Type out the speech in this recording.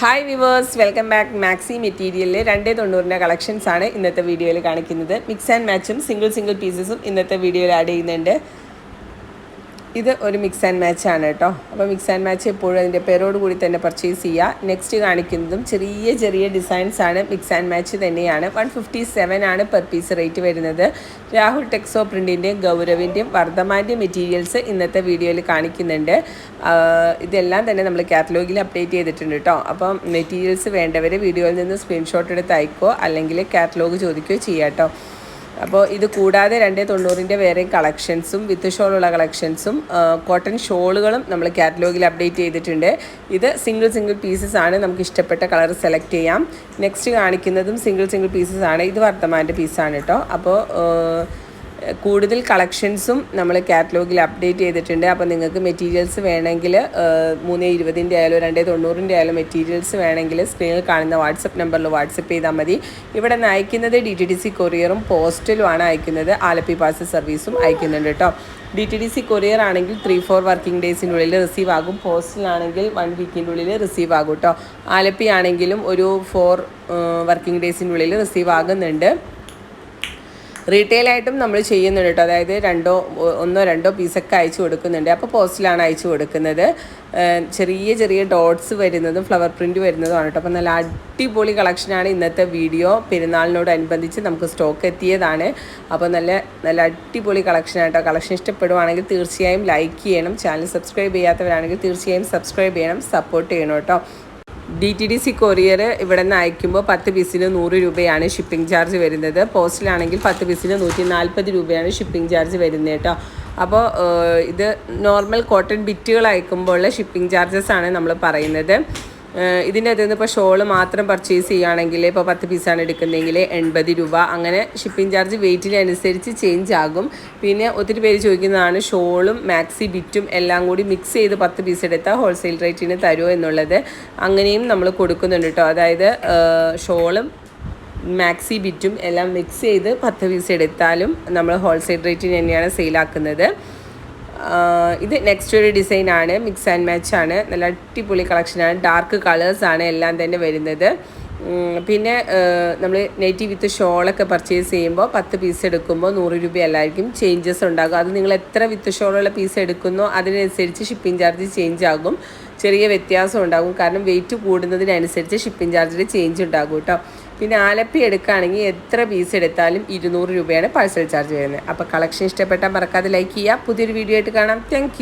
Hi viewers welcome back maxi മെറ്റീരിയലിലെ രണ്ടേ തൊണ്ണൂറിന്റെ collections ആണ് ഇന്നത്തെ വീഡിയോയിൽ കാണിക്കുന്നത്. മിക്സ് ആൻഡ് മാച്ചും സിംഗിൾ സിംഗിൾ പീസസും ഇന്നത്തെ വീഡിയോയിൽ ആഡ് ചെയ്യുന്നുണ്ട്. ഇത് ഒരു മിക്സ് ആൻഡ് മാച്ച് ആണ് കേട്ടോ. അപ്പോൾ മിക്സ് ആൻഡ് മാച്ച് എപ്പോഴും അതിന്റെ പേരോട് കൂടി തന്നെ പർച്ചേസ് ചെയ്യുക നെക്സ്റ്റ് കാണിക്കുന്നതും ചെറിയ ചെറിയ ഡിസൈൻസ് ആണ്. മിക്സ് ആൻഡ് മാച്ച് തന്നെയാണ്. വൺ ഫിഫ്റ്റി സെവൻ ആണ് പെർ പീസ് റേറ്റ് വരുന്നത്. രാഹുൽ ടെക്സോ പ്രിന്റിന്റെയും ഗൗരവിന്റെയും വർദ്ധമാന്റെ മെറ്റീരിയൽസ് ഇന്നത്തെ വീഡിയോയിൽ കാണിക്കുന്നുണ്ട്. ഇതെല്ലാം തന്നെ നമ്മൾ കാറ്റലോഗിൽ അപ്ഡേറ്റ് ചെയ്തിട്ടുണ്ട് കേട്ടോ. അപ്പം മെറ്റീരിയൽസ് വേണ്ടവർ വീഡിയോയിൽ നിന്ന് സ്ക്രീൻഷോട്ട് എടുത്ത് അയക്കുകയോ അല്ലെങ്കിൽ കാറ്റലോഗ് ചോദിക്കുകയോ ചെയ്യാം കേട്ടോ. അപ്പോൾ ഇത് കൂടാതെ രണ്ടേ തൊണ്ണൂറിന്റെ വേറെ കളക്ഷൻസും വിത്ത് ഷോളുള്ള കളക്ഷൻസും കോട്ടൺ ഷോളുകളും നമ്മൾ കാറ്റലോഗിൽ അപ്ഡേറ്റ് ചെയ്തിട്ടുണ്ട്. ഇത് സിംഗിൾ സിംഗിൾ പീസസ് ആണ്. നമുക്ക് ഇഷ്ടപ്പെട്ട കളർ സെലക്ട് ചെയ്യാം. നെക്സ്റ്റ് കാണിക്കുന്നതും സിംഗിൾ സിംഗിൾ പീസസ് ആണ്. ഇത് വർത്തമാന്റെ പീസാണ് കേട്ടോ. അപ്പോൾ കൂടുതൽ കളക്ഷൻസും നമ്മൾ കാറ്റലോഗിൽ അപ്ഡേറ്റ് ചെയ്തിട്ടുണ്ട്. അപ്പോൾ നിങ്ങൾക്ക് മെറ്റീരിയൽസ് വേണമെങ്കിൽ മൂന്ന് ഇരുപതിന്റെ ആയാലും രണ്ടേ തൊണ്ണൂറിന്റെ ആയാലും മെറ്റീരിയൽസ് വേണമെങ്കിൽ സ്ക്രീനിൽ കാണുന്ന വാട്സപ്പ് നമ്പറിൽ വാട്സപ്പ് ചെയ്താൽ മതി. ഇവിടെ നിന്ന് അയക്കുന്നത് ഡി ടി ഡി സി കൊറിയറും പോസ്റ്റലുമാണ് അയക്കുന്നത്. ആലപ്പി പാസ് സർവീസും അയക്കുന്നുണ്ട് കേട്ടോ. D T D C courier ആണെങ്കിൽ ത്രീ ഫോർ വർക്കിംഗ് ഡേയ്സിന്റെ ഉള്ളിൽ റിസീവ് ആകും. പോസ്റ്റലാണെങ്കിൽ വൺ വീക്കിന്റെ ഉള്ളിൽ റിസീവ് ആകും കേട്ടോ. ആലപ്പി ആണെങ്കിലും ഒരു ഫോർ വർക്കിംഗ് ഡേയ്സിന്റെ ഉള്ളിൽ റിസീവ് ആകുന്നുണ്ട്. റീറ്റെയിലായിട്ടും നമ്മൾ ചെയ്യുന്നുണ്ട് കേട്ടോ. അതായത് രണ്ടോ ഒന്നോ രണ്ടോ പീസൊക്കെ അയച്ചു കൊടുക്കുന്നുണ്ട്. അപ്പോൾ പോസ്റ്റിലാണ് അയച്ചു കൊടുക്കുന്നത്. ചെറിയ ചെറിയ ഡോട്ട്സ് വരുന്നതും ഫ്ലവർ പ്രിന്റ് വരുന്നതുമാണ് കേട്ടോ. അപ്പോൾ നല്ല അടിപൊളി കളക്ഷനാണ് ഇന്നത്തെ വീഡിയോ. പെരുന്നാളിനോടനുബന്ധിച്ച് നമുക്ക് സ്റ്റോക്ക് എത്തിയതാണ്. അപ്പോൾ നല്ല നല്ല അടിപൊളി കളക്ഷനാണ് കേട്ടോ. കളക്ഷൻ ഇഷ്ടപ്പെടുവാണെങ്കിൽ തീർച്ചയായും ലൈക്ക് ചെയ്യണം. ചാനൽ സബ്സ്ക്രൈബ് ചെയ്യാത്തവരാണെങ്കിൽ തീർച്ചയായും സബ്സ്ക്രൈബ് ചെയ്യണം. സപ്പോർട്ട് ചെയ്യണം കേട്ടോ. D T D C courier ഇവിടെ നിന്ന് അയക്കുമ്പോൾ പത്ത് പീസിന് നൂറ് രൂപയാണ് ഷിപ്പിംഗ് ചാർജ് വരുന്നത്. പോസ്റ്റിലാണെങ്കിൽ പത്ത് പീസിന് നൂറ്റി നാൽപ്പത് രൂപയാണ് ഷിപ്പിംഗ് ചാർജ് വരുന്നത് കേട്ടോ. അപ്പോൾ ഇത് നോർമൽ കോട്ടൺ ബിറ്റുകൾ അയക്കുമ്പോഴുള്ള ഷിപ്പിംഗ് ചാർജസ് ആണ് നമ്മൾ പറയുന്നത്. ഇതിന്റെ അകത്ത് നിന്ന് ഇപ്പോൾ ഷോൾ മാത്രം പർച്ചേസ് ചെയ്യുകയാണെങ്കിൽ ഇപ്പോൾ പത്ത് പീസാണ് എടുക്കുന്നതെങ്കിൽ എൺപത് രൂപ. അങ്ങനെ ഷിപ്പിംഗ് ചാർജ് വെയിറ്റിനനുസരിച്ച് ചേഞ്ച് ആകും. പിന്നെ ഒത്തിരി പേര് ചോദിക്കുന്നതാണ് ഷോളും മാക്സി ബിറ്റും എല്ലാം കൂടി മിക്സ് ചെയ്ത് പത്ത് പീസ് എടുത്താൽ ഹോൾസെയിൽ റേറ്റിന് തരുമോ എന്നുള്ളത് അങ്ങനെയും നമ്മൾ കൊടുക്കുന്നുണ്ട് കേട്ടോ അതായത് ഷോളും മാക്സി ബിറ്റും എല്ലാം മിക്സ് ചെയ്ത് പത്ത് പീസ് എടുത്താലും നമ്മൾ ഹോൾസെയിൽ റേറ്റിന് തന്നെയാണ് സെയിലാക്കുന്നത് ഇത് നെക്സ്റ്റ് ഒരു ആണ്. മിക്സ് ആൻഡ് മാച്ച് ആണ്. നല്ല അടിപൊളി കളക്ഷനാണ് ഡാർക്ക് ആണ് എല്ലാം തന്നെ വരുന്നത്. പിന്നെ നമ്മൾ നെറ്റി വിത്ത് ഷോളൊക്കെ പർച്ചേസ് ചെയ്യുമ്പോൾ പത്ത് പീസ് എടുക്കുമ്പോൾ നൂറ് രൂപ എല്ലാവർക്കും ചേഞ്ചസ് ഉണ്ടാകും. അത് നിങ്ങൾ എത്ര വിത്ത് ഷോളുള്ള പീസ് എടുക്കുന്നോ അതിനനുസരിച്ച് ഷിപ്പിംഗ് ചാർജ് ചേഞ്ച് ആകും. ചെറിയ വ്യത്യാസം ഉണ്ടാകും. കാരണം വെയിറ്റ് കൂടുന്നതിനനുസരിച്ച് ഷിപ്പിംഗ് ചാർജിൽ ചേഞ്ച് ഉണ്ടാകും കേട്ടോ. പിന്നെ ആലപ്പി എടുക്കുകയാണെങ്കിൽ എത്ര പീസ് എടുത്താലും ഇരുന്നൂറ് രൂപയാണ് പാഴ്സൽ ചാർജ് വരുന്നത്. അപ്പോൾ കളക്ഷൻ ഇഷ്ടപ്പെട്ടാൽ മറക്കാതെ ലൈക്ക് ചെയ്യുക. പുതിയൊരു വീഡിയോ ആയിട്ട് കാണാം. താങ്ക്